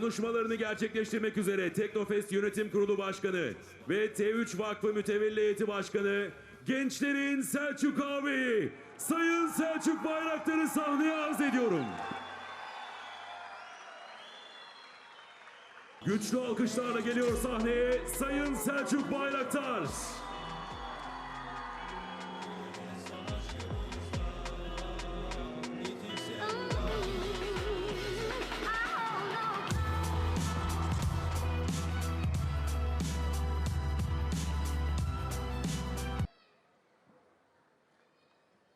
konuşmalarını gerçekleştirmek üzere Teknofest Yönetim Kurulu Başkanı ve T3 Vakfı Mütevelli Heyeti Başkanı Gençlerin Selçuk abi Sayın Selçuk Bayraktar'ı sahneye arz ediyorum. Güçlü alkışlarla geliyor sahneye Sayın Selçuk Bayraktar.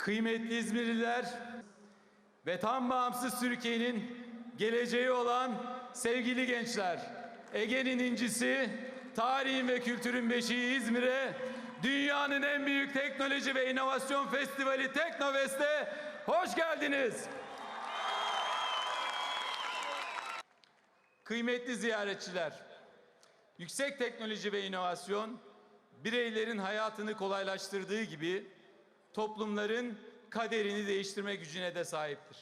Kıymetli İzmirliler ve tam bağımsız Türkiye'nin geleceği olan sevgili gençler, Ege'nin incisi, tarihin ve kültürün beşiği İzmir'e, dünyanın en büyük teknoloji ve inovasyon festivali Teknofest'e hoş geldiniz. Kıymetli ziyaretçiler, yüksek teknoloji ve inovasyon bireylerin hayatını kolaylaştırdığı gibi toplumların kaderini değiştirme gücüne de sahiptir.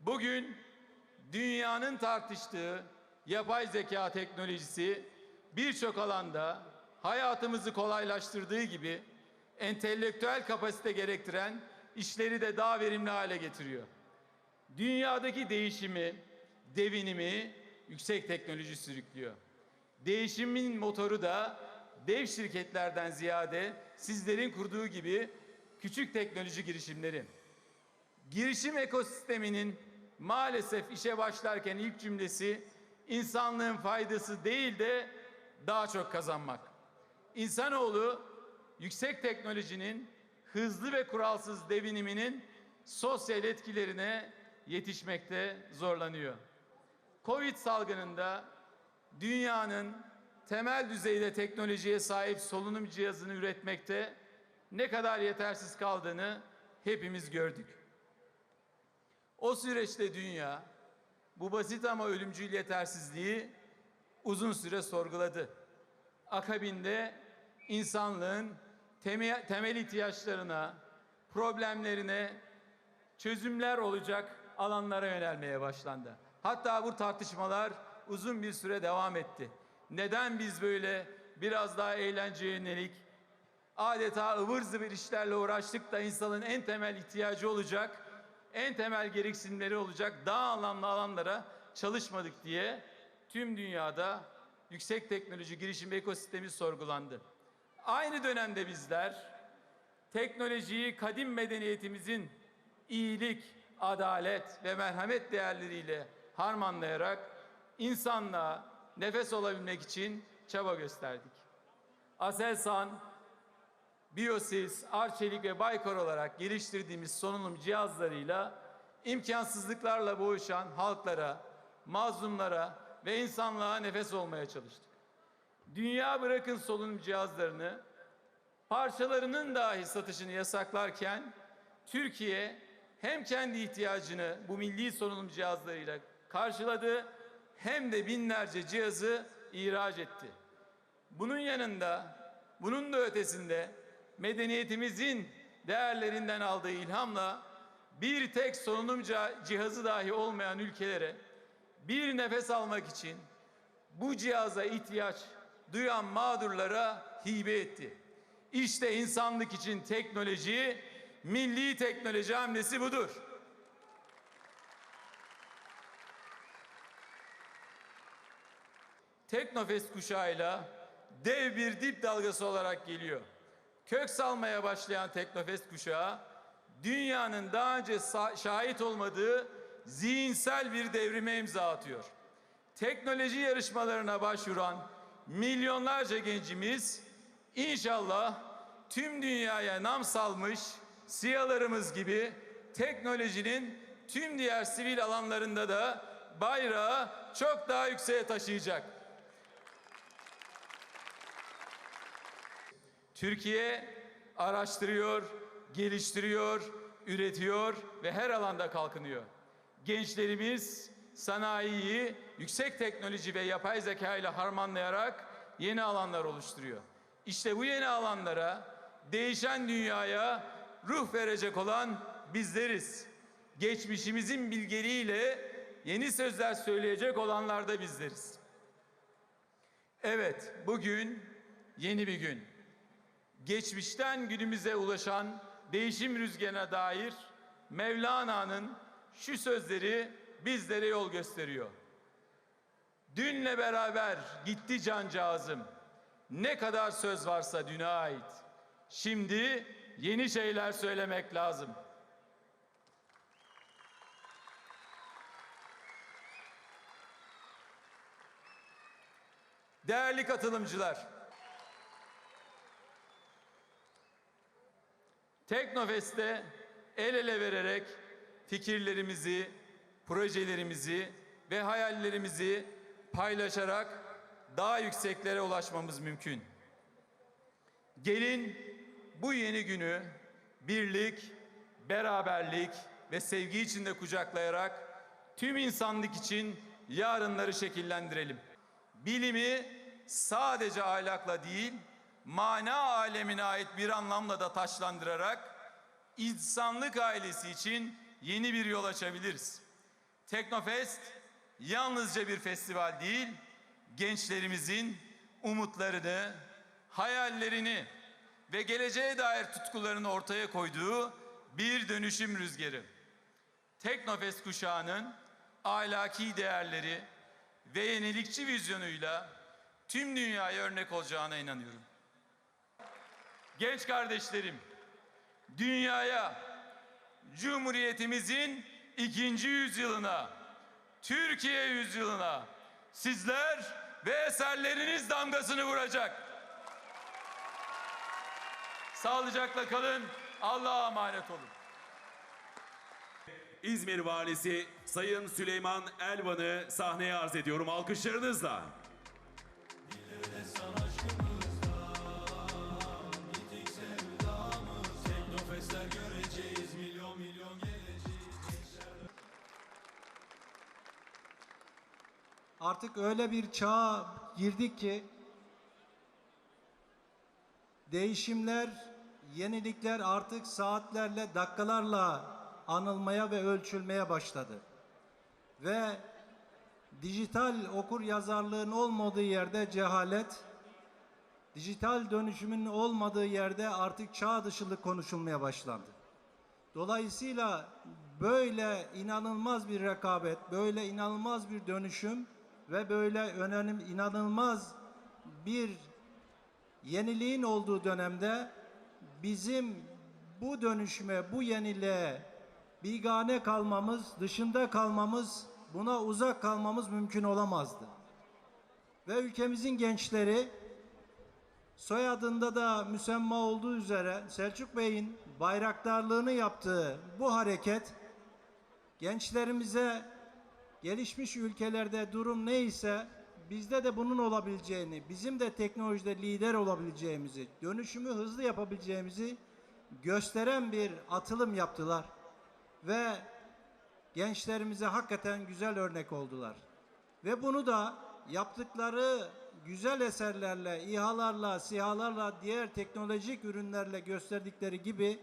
Bugün dünyanın tartıştığı yapay zeka teknolojisi birçok alanda hayatımızı kolaylaştırdığı gibi entelektüel kapasite gerektiren işleri de daha verimli hale getiriyor. Dünyadaki değişimi, devinimi yüksek teknoloji sürüklüyor. Değişimin motoru da dev şirketlerden ziyade sizlerin kurduğu gibi küçük teknoloji girişimleri. Girişim ekosisteminin maalesef işe başlarken ilk cümlesi insanlığın faydası değil de daha çok kazanmak. İnsanoğlu yüksek teknolojinin hızlı ve kuralsız deviniminin sosyal etkilerine yetişmekte zorlanıyor. Covid salgınında dünyanın temel düzeyde teknolojiye sahip solunum cihazını üretmekte ne kadar yetersiz kaldığını hepimiz gördük. O süreçte dünya bu basit ama ölümcül yetersizliği uzun süre sorguladı. Akabinde insanlığın temel, ihtiyaçlarına, problemlerine çözümler olacak alanlara yönelmeye başlandı. Hatta bu tartışmalar uzun bir süre devam etti. Neden biz böyle biraz daha eğlenceye yönelik, adeta ıvır zıvır işlerle uğraştık da insanın en temel ihtiyacı olacak, en temel gereksinimleri olacak daha anlamlı alanlara çalışmadık diye tüm dünyada yüksek teknoloji girişim ekosistemi sorgulandı. Aynı dönemde bizler teknolojiyi kadim medeniyetimizin iyilik, adalet ve merhamet değerleriyle harmanlayarak insanlığa nefes olabilmek için çaba gösterdik. Aselsan, Biosis, Arçelik ve Baykar olarak geliştirdiğimiz solunum cihazlarıyla imkansızlıklarla boğuşan halklara, mazlumlara ve insanlığa nefes olmaya çalıştık. Dünya bırakın solunum cihazlarını, parçalarının dahi satışını yasaklarken Türkiye hem kendi ihtiyacını bu milli solunum cihazlarıyla karşıladı hem de binlerce cihazı ihraç etti. Bunun yanında, bunun da ötesinde medeniyetimizin değerlerinden aldığı ilhamla bir tek solunum cihazı dahi olmayan ülkelere bir nefes almak için bu cihaza ihtiyaç duyan mağdurlara hibe etti. İşte insanlık için teknoloji, milli teknoloji hamlesi budur. Teknofest kuşağıyla dev bir dip dalgası olarak geliyor. Kök salmaya başlayan Teknofest kuşağı dünyanın daha önce şahit olmadığı zihinsel bir devrime imza atıyor. Teknoloji yarışmalarına başvuran milyonlarca gencimiz inşallah tüm dünyaya nam salmış siyalarımız gibi teknolojinin tüm diğer sivil alanlarında da bayrağı çok daha yükseğe taşıyacak. Türkiye araştırıyor, geliştiriyor, üretiyor ve her alanda kalkınıyor. Gençlerimiz sanayiyi yüksek teknoloji ve yapay zeka ile harmanlayarak yeni alanlar oluşturuyor. İşte bu yeni alanlara değişen dünyaya ruh verecek olan bizleriz. Geçmişimizin bilgeliğiyle yeni sözler söyleyecek olanlar da bizleriz. Evet, bugün yeni bir gün. Geçmişten günümüze ulaşan değişim rüzgarına dair Mevlana'nın şu sözleri bizlere yol gösteriyor. Dünle beraber gitti cancağızım. Ne kadar söz varsa düne ait. Şimdi yeni şeyler söylemek lazım. Değerli katılımcılar, Teknofest'te el ele vererek fikirlerimizi, projelerimizi ve hayallerimizi paylaşarak daha yükseklere ulaşmamız mümkün. Gelin bu yeni günü birlik, beraberlik ve sevgi içinde kucaklayarak tüm insanlık için yarınları şekillendirelim. Bilimi sadece ahlakla değil, mana alemine ait bir anlamla da taşlandırarak insanlık ailesi için yeni bir yol açabiliriz. Teknofest yalnızca bir festival değil, gençlerimizin umutlarını, hayallerini ve geleceğe dair tutkularını ortaya koyduğu bir dönüşüm rüzgarı. Teknofest kuşağının ahlaki değerleri ve yenilikçi vizyonuyla tüm dünyaya örnek olacağına inanıyorum. Genç kardeşlerim, dünyaya Cumhuriyetimizin ikinci yüzyılına, Türkiye yüzyılına sizler ve eserleriniz damgasını vuracak. Sağlıcakla kalın, Allah'a emanet olun. İzmir Valisi Sayın Süleyman Elvan'ı sahneye arz ediyorum alkışlarınızla. Artık öyle bir çağa girdik ki değişimler, yenilikler artık saatlerle, dakikalarla anılmaya ve ölçülmeye başladı. Ve dijital okur yazarlığın olmadığı yerde cehalet, dijital dönüşümün olmadığı yerde artık çağ dışılık konuşulmaya başlandı. Dolayısıyla böyle inanılmaz bir rekabet, böyle inanılmaz bir dönüşüm ve böyle önemli inanılmaz bir yeniliğin olduğu dönemde bizim bu dönüşüme, bu yeniliğe bigane kalmamız, dışında kalmamız, buna uzak kalmamız mümkün olamazdı. Ve ülkemizin gençleri soyadında da müsemma olduğu üzere Selçuk Bey'in bayraktarlığını yaptığı bu hareket gençlerimize gelişmiş ülkelerde durum neyse bizde de bunun olabileceğini, bizim de teknolojide lider olabileceğimizi, dönüşümü hızlı yapabileceğimizi gösteren bir atılım yaptılar. Ve gençlerimize hakikaten güzel örnek oldular. Ve bunu da yaptıkları güzel eserlerle, İHA'larla, SİHA'larla, diğer teknolojik ürünlerle gösterdikleri gibi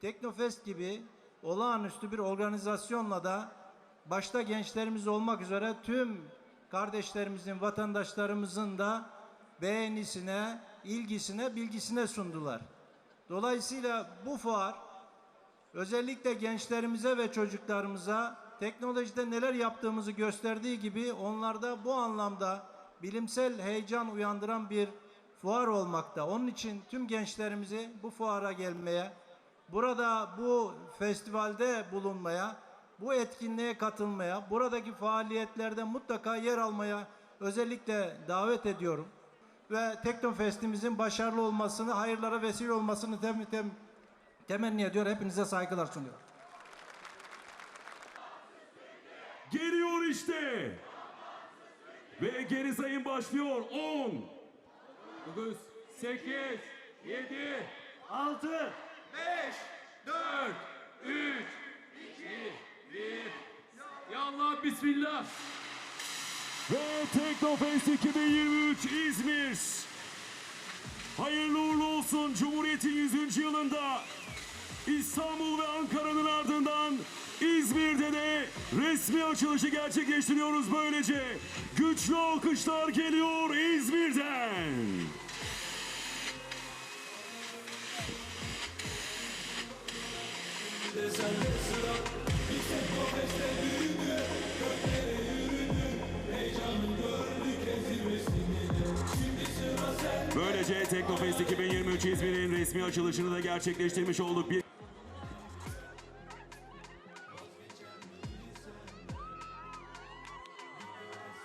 Teknofest gibi olağanüstü bir organizasyonla da başta gençlerimiz olmak üzere tüm kardeşlerimizin, vatandaşlarımızın da beğenisine, ilgisine, bilgisine sundular. Dolayısıyla bu fuar özellikle gençlerimize ve çocuklarımıza teknolojide neler yaptığımızı gösterdiği gibi onlarda bu anlamda bilimsel heyecan uyandıran bir fuar olmakta. Onun için tüm gençlerimizi bu fuara gelmeye, burada bu festivalde bulunmaya, bu etkinliğe katılmaya, buradaki faaliyetlerde mutlaka yer almaya özellikle davet ediyorum. Ve Teknofest'imizin başarılı olmasını, hayırlara vesile olmasını tem, tem, temenni ediyor. Hepinize saygılar sunuyorum. Geliyor işte. Ve geri sayım başlıyor. 10, 9, 8, 7, 6, 5, 4, 3, ya Allah bismillah. Ve Teknofest 2023 İzmir. Hayırlı uğurlu olsun Cumhuriyet'in 100. yılında. İstanbul ve Ankara'nın ardından İzmir'de de resmi açılışı gerçekleştiriyoruz böylece. Güçlü alkışlar geliyor İzmir'den. There's Böylece Teknofest 2023 İzmir'in resmi açılışını da gerçekleştirmiş olduk. Bir